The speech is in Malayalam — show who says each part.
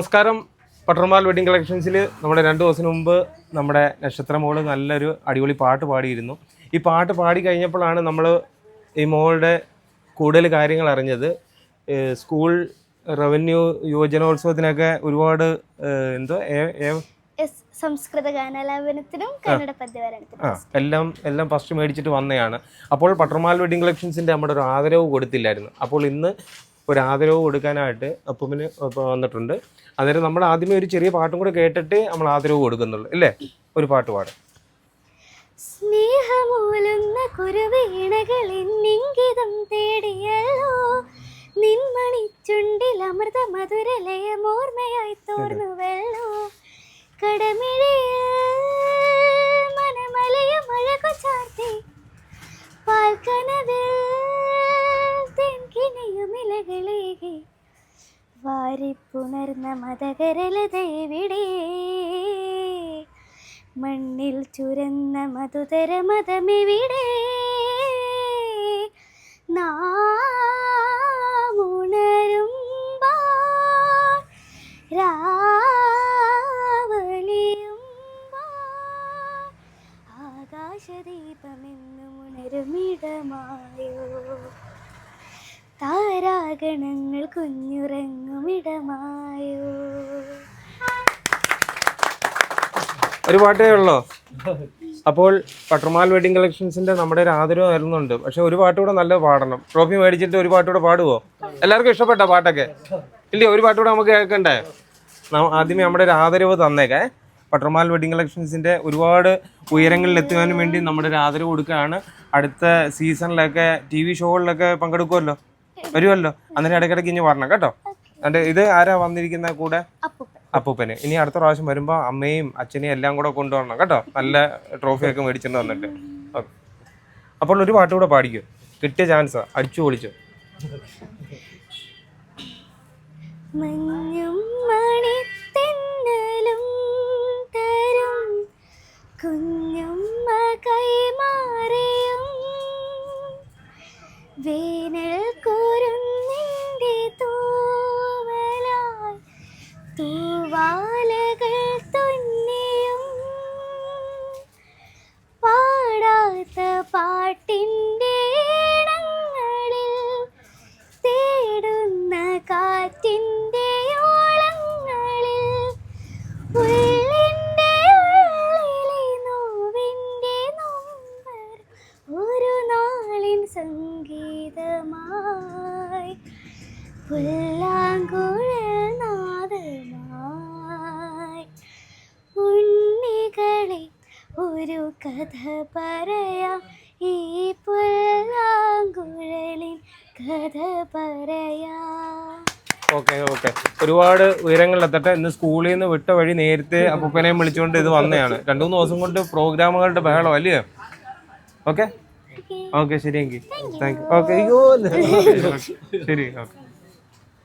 Speaker 1: നമസ്കാരം. പട്ടർമാൽ വെഡിങ് കളക്ഷൻസിൽ നമ്മുടെ രണ്ട് ദിവസം മുമ്പ് നമ്മുടെ നക്ഷത്ര മോൾ നല്ലൊരു അടിപൊളി പാട്ട് പാടിയിരുന്നു. ഈ പാട്ട് പാടി കഴിഞ്ഞപ്പോഴാണ് നമ്മൾ ഈ മോളുടെ കൂടുതൽ കാര്യങ്ങൾ അറിഞ്ഞത്. സ്കൂൾ റവന്യൂ യുവജനോത്സവത്തിനൊക്കെ ഒരുപാട് എന്തോ
Speaker 2: സംസ്കൃത ഗാനാലാപനത്തിനും കന്നഡ പദ്യവരണത്തിനും
Speaker 1: എല്ലാം എല്ലാം ഫസ്റ്റ് മേടിച്ചിട്ട് വന്നതാണ് അപ്പോൾ പട്ടർമാൽ വെഡിങ് കളക്ഷൻസിന്റെ നമ്മുടെ ഒരു ആദരവ് കൊടുത്തില്ലായിരുന്നു. അപ്പോൾ ഇന്ന് ഒരു ആദരവ് കൊടുക്കാനായിട്ട് അപ്പൂപ്പിന് വന്നിട്ടുണ്ട്. അന്നേരം നമ്മൾ ആദ്യമേ ഒരു ചെറിയ പാട്ടും കൂടെ കേട്ടിട്ട് നമ്മൾ ആദരവ് കൊടുക്കുന്നുള്ളൂ. അല്ലേ ഒരു പാട്ട് പാടും.
Speaker 2: സ്നേഹമൂലുന്ന കുരുവീണകൾ എന്നിങ്കിതം തേടിയല്ലോ. നിൻമണിച്ചുണ്ടിൽ അമൃത മധുരലയമോർമ്മയായി തോർന്നുവല്ലോ കടമിഴയിൽ മനമലയ മഴകു ചാർത്തി പാൽക്കനവിൽ ഇലകളേകി വാരിപ്പുണർന്ന മതകരലതയുടെ മണ്ണിൽ ചുരന്ന മധുതര മതമെവിടെ? നാമുണരുമ്പോൾ രാവലിയുമ്പോൾ ആകാശദീപമെന്നും ഉണരുമിടമായോ? താരാഗണങ്ങൾ കുഞ്ഞുറങ്ങുമിടമായോ
Speaker 1: ഒരു പാട്ടേ ഉള്ളോ? അപ്പോൾ പട്ടർമാൽ വെഡിങ് കളക്ഷൻസിന്റെ നമ്മുടെ ഒരു ആദരവ് ആയിരുന്നുണ്ട് പക്ഷെ ഒരു പാട്ട് കൂടെ നല്ല പാടണം. ട്രോഫി മേടിച്ചിട്ട് ഒരു പാട്ട് കൂടെ പാടുവോ? എല്ലാവർക്കും ഇഷ്ടപ്പെട്ട പാട്ടൊക്കെ? ഇല്ലേ ഒരു പാട്ട് കൂടെ നമുക്ക് കേൾക്കണ്ടേ? ആദ്യമേ നമ്മുടെ ഒരു ആദരവ് തന്നേക്കേ. പട്ടർമാൽ വെഡിങ് കളക്ഷൻസിന്റെ ഒരുപാട് ഉയരങ്ങളിൽ എത്തുവാനും വേണ്ടി നമ്മുടെ ഒരു ആദരവ് കൊടുക്കുകയാണ്. അടുത്ത സീസണിലൊക്കെ ടി വി ഷോകളിലൊക്കെ പങ്കെടുക്കുമല്ലോ വരുമല്ലോ. അന്നേരം ഇടയ്ക്കിടയ്ക്ക് ഇനി വരണം കേട്ടോ. എന്നിട്ട് ഇത് ആരാ വന്നിരിക്കുന്ന കൂടെ? അപ്പൂപ്പന്. ഇനി അടുത്ത പ്രാവശ്യം വരുമ്പോൾ അമ്മയും അച്ഛനെയും എല്ലാം കൂടെ കൊണ്ടുവരണം കേട്ടോ. നല്ല ട്രോഫിയൊക്കെ മേടിച്ചിട്ട് വന്നിട്ട്. ഓക്കെ അപ്പോൾ ഒരു പാട്ട് കൂടെ പാടിക്കോ. കിട്ടിയ ചാൻസാ അടിച്ചു പൊളിച്ചു.
Speaker 2: മഞ്ഞും മണിത്തെന്നലും തരും. കുഞ്ഞുമ്മ കൈമാറിയും വേനൽ തൂവാലകൾ തുന്നിയും. പാടാത്ത പാട്ടിന്റെ ഇടങ്ങളിൽ തേടുന്ന കാറ്റിന്റെ ഓളങ്ങളിൽ ഉള്ളിന്റെ ഉള്ളിലെ നോവിന്റെ നൊമ്പർ ഒരു നാളിൻ സംഗീതമായി പുല്ലാങ്കുഴൽ ഒരു കഥ പറയാം. ഈ പുല്ലാങ്കുഴലിൻ കഥ പറയാം.
Speaker 1: Okay okay. ഒരുപാട് ഉയരങ്ങളിലെത്തട്ടെ ഇന്ന് സ്കൂളിൽ നിന്ന് വിട്ട വഴി നേരത്തെ അപ്പൂപ്പനെയും വിളിച്ചുകൊണ്ട് ഇത് വന്നതാണ്. രണ്ടു മൂന്ന് ദിവസം കൊണ്ട് പ്രോഗ്രാമുകളുടെ ബഹളം അല്ലേ? ഓക്കെ? ഓക്കെ ശരി എങ്കിൽ താങ്ക് യു. ഓക്കെ ശരി ഓക്കെ.